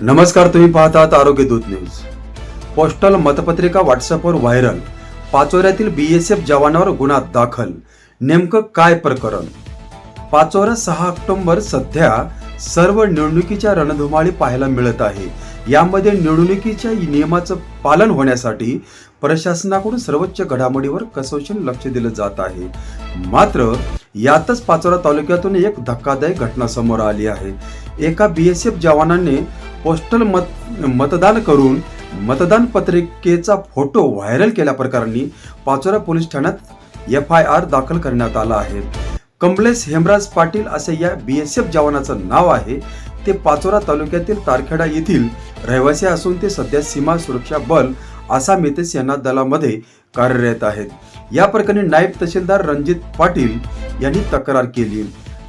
नमस्कार तुम्ही पाहतात आरोग्य दूत न्यूज. पोस्टल मतपत्रिका व्हॉट्सअपवर व्हायरल. पाचोऱ्यातील बीएसएफ जवानावर गुन्हा दाखल. नेमकं काय प्रकरण? पाचोरा सहा ऑक्टोबर सध्या सर्व निवडणुकीच्या रणधुमाळी पाहायला मिळत आहे. यामध्ये निवडणुकीच्या नियमाचं पालन होण्यासाठी प्रशासनाकडून सर्वोच्च घडामोडीवर कसोशीन लक्ष दिलं जात आहे. मात्र यातच पाचोरा तालुक्यातून एक धक्कादायक घटना समोर आली आहे. एका बीएसएफ जवानाने पोस्टल मत मतदान करून मतदान पत्रिकेचा फोटो व्हायरल केल्याप्रकरणी पाचोरा पोलीस ठाण्यात एफ आय आर दाखल करण्यात आला आहे. कमलेश हेमराज पाटील असे या बी एस एफ जवानाचं नाव आहे. ते पाचोरा तालुक्यातील तारखेडा येथील रहिवासी असून ते सध्या सीमा सुरक्षा बल आसाम येथे सेना दलामध्ये कार्यरत आहेत. या प्रकरणी नायब तहसीलदार रणजित पाटील यांनी तक्रार केली.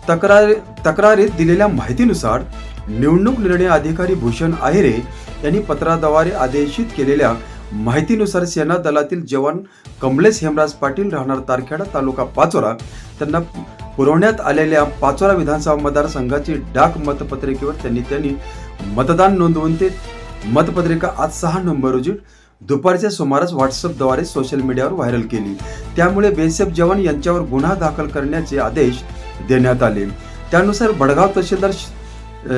तक्रार तक्रारीत दिलेल्या माहितीनुसार निवडणूक निर्णय अधिकारी भूषण आहेरे यांनी पत्राद्वारे आदेशित केलेल्या माहितीनुसार सेना दलातील जवान कमलेश हेमराज पाटील राहणार तारखेडा तालुका पाचोरा. त्यांना पुरवण्यात आलेल्या पाचोरा विधानसभा मतदारसंघाची डाक मतपत्रिकेवर त्यांनी त्यांनी मतदान नोंदवून ते मतपत्रिका आज सहा नोव्हेंबर रोजी दुपारच्या सुमारास व्हॉट्सअपद्वारे सोशल मीडियावर व्हायरल केली. त्यामुळे बेसेफ जवान यांच्यावर गुन्हा दाखल करण्याचे आदेश देण्यात आले. त्यानुसार भडगाव तहसीलदार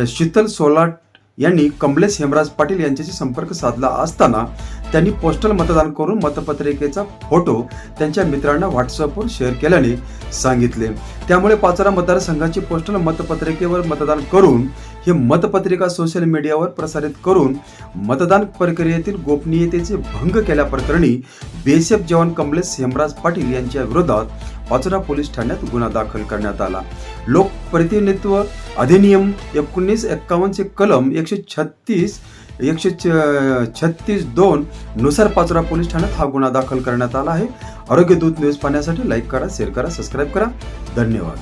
शीतल सोलाट यांनी कमलेश हेमराज पाटील यांच्याशी संपर्क साधला असताना त्यांनी पोस्टल मतदान करून मतपत्रिकेचा फोटो त्यांच्या मित्रांना व्हॉट्सअपवर शेअर केल्याने सांगितले. त्यामुळे पाचोरा मतदारसंघाची पोस्टल मतपत्रिकेवर मतदान करून ही मतपत्रिका सोशल मीडियावर प्रसारित करून मतदान प्रक्रियेतील गोपनीयतेचे भंग केल्याप्रकरणी बीएसएफ जवान कमलेश हेमराज पाटील यांच्या विरोधात पाचोरा पोलीस ठाण्यात गुन्हा दाखल करण्यात आला. लोकप्रतिनिधित्व अधिनियम एकोणीस एक्कावन्नचे कलम एकशे छत्तीस एकशे छत्तीस दोन नुसार पाचोरा पोलीस ठाण्यात हा गुन्हा दाखल करण्यात आला आहे. आरोग्य दूत न्यूज पाहण्यासाठी लाईक करा शेअर करा सबस्क्राईब करा. धन्यवाद.